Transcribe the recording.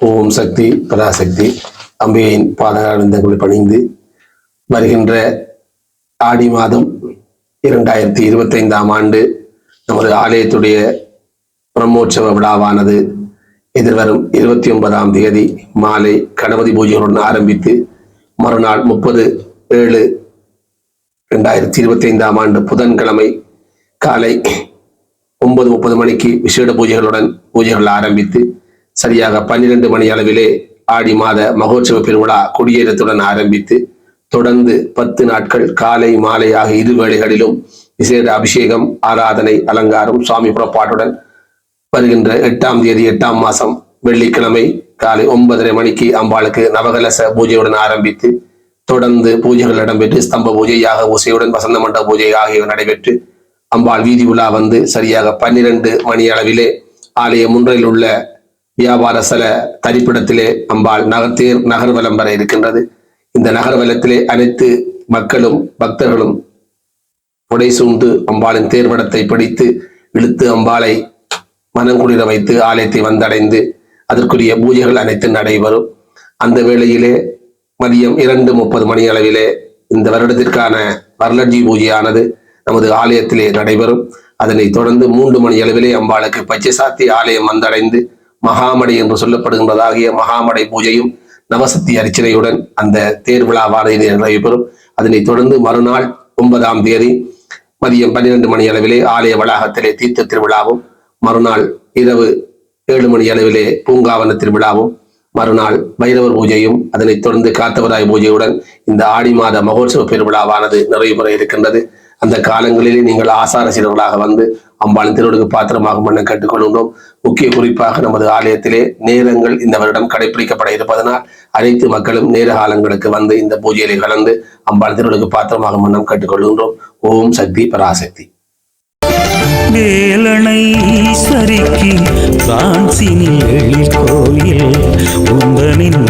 ஓம் சக்தி பராசக்தி. அம்பிகையின் பாதகானந்தங்களை பணிந்து வருகின்ற ஆடி மாதம் இரண்டாயிரத்தி இருபத்தைந்தாம் ஆண்டு நமது ஆலயத்துடைய பிரம்மோற்சவ விழாவானது எதிர்வரும் இருபத்தி ஒன்பதாம் தேதி மாலை கணபதி பூஜைகளுடன் ஆரம்பித்து மறுநாள் முப்பது ஏழு ரெண்டாயிரத்தி இருபத்தி ஐந்தாம் ஆண்டு புதன்கிழமை காலை ஒன்பது முப்பது மணிக்கு விசேட பூஜைகளுடன் பூஜைகள் ஆரம்பித்து சரியாக பன்னிரண்டு மணி அளவிலே ஆடி மாத மகோற்சவ பெருவிழா கொடியேற்றத்துடன் ஆரம்பித்து தொடர்ந்து பத்து நாட்கள் காலை மாலை ஆகிய இரு வேளைகளிலும் விசேட அபிஷேகம் ஆராதனை அலங்காரம் சுவாமி புறப்பாட்டுடன் வருகின்ற எட்டாம் தேதி எட்டாம் மாசம் வெள்ளிக்கிழமை காலை ஒன்பதரை மணிக்கு அம்பாளுக்கு நவகலச பூஜையுடன் ஆரம்பித்து தொடர்ந்து பூஜைகள் இடம்பெற்று ஸ்தம்ப பூஜை யாக பூசையுடன் வசந்த மண்டப பூஜை ஆகியவை நடைபெற்று அம்பாள் வீதி உலா வந்து சரியாக பன்னிரண்டு மணி அளவிலே ஆலய முன்றையில் உள்ள வியாபார ஸ்தல தரிப்பிடத்திலே அம்பாள் நகர்த்தீர் நகர்வலம் வர இருக்கின்றது. இந்த நகர்வலத்திலே அனைத்து மக்களும் பக்தர்களும் உடை சூழ்ந்து அம்பாளின் தேர்வடத்தை பிடித்து இழுத்து அம்பாளை மனங்குளிர வைத்து ஆலயத்தை வந்தடைந்து அதற்குரிய பூஜைகள் அனைத்து நடைபெறும். அந்த வேளையிலே மதியம் இரண்டு முப்பது மணி அளவிலே இந்த வருடத்திற்கான வரலட்சி பூஜையானது நமது ஆலயத்திலே நடைபெறும். அதனை தொடர்ந்து மூன்று மணி அளவிலே அம்பாளுக்கு பச்சை சாத்தி ஆலயம் வந்தடைந்து மகாமடை என்று சொல்லப்படுகின்றதாகிய மகாமடை பூஜையும் நவசக்தி அர்ச்சனையுடன் அந்த தேர் விழாவானது நடைபெறும் அதனைத் தொடர்ந்து மறுநாள் ஒன்பதாம் தேதி மதியம் பன்னிரண்டு மணி அளவிலே ஆலய வளாகத்திலே தீர்த்த திருவிழாவும் மறுநாள் இரவு ஏழு மணி அளவிலே பூங்காவன திருவிழாவும் மறுநாள் பைரவர் பூஜையும் அதனைத் தொடர்ந்து காத்தவராய் பூஜையுடன் இந்த ஆடி மாத மகோற்சவ பெருவிழாவானது நிறைவு பெற இருக்கின்றது. அந்த காலங்களிலே நீங்கள் ஆசார சீரர்களாக வந்து அம்பாளின் திருவடுக்கு பாத்திரமாகும் என கேட்டுக்கொள்கின்றோம். முக்கிய குறிப்பாக நமது ஆலயத்திலே நேரங்கள் இந்த வருடம் கடைபிடிக்கப்பட இருப்பதனால் அனைத்து மக்களும் நேர காலங்களுக்கு வந்து இந்த பூஜையிலே கலந்து அம்பாள் திருவடுக்கு பாத்திரமாகும் எண்ணம் கேட்டுக்கொள்கின்றோம். ஓம் சக்தி பராசக்தி. வேலனை சரிக்கு காஞ்சினில் கோயில் உந்தனின்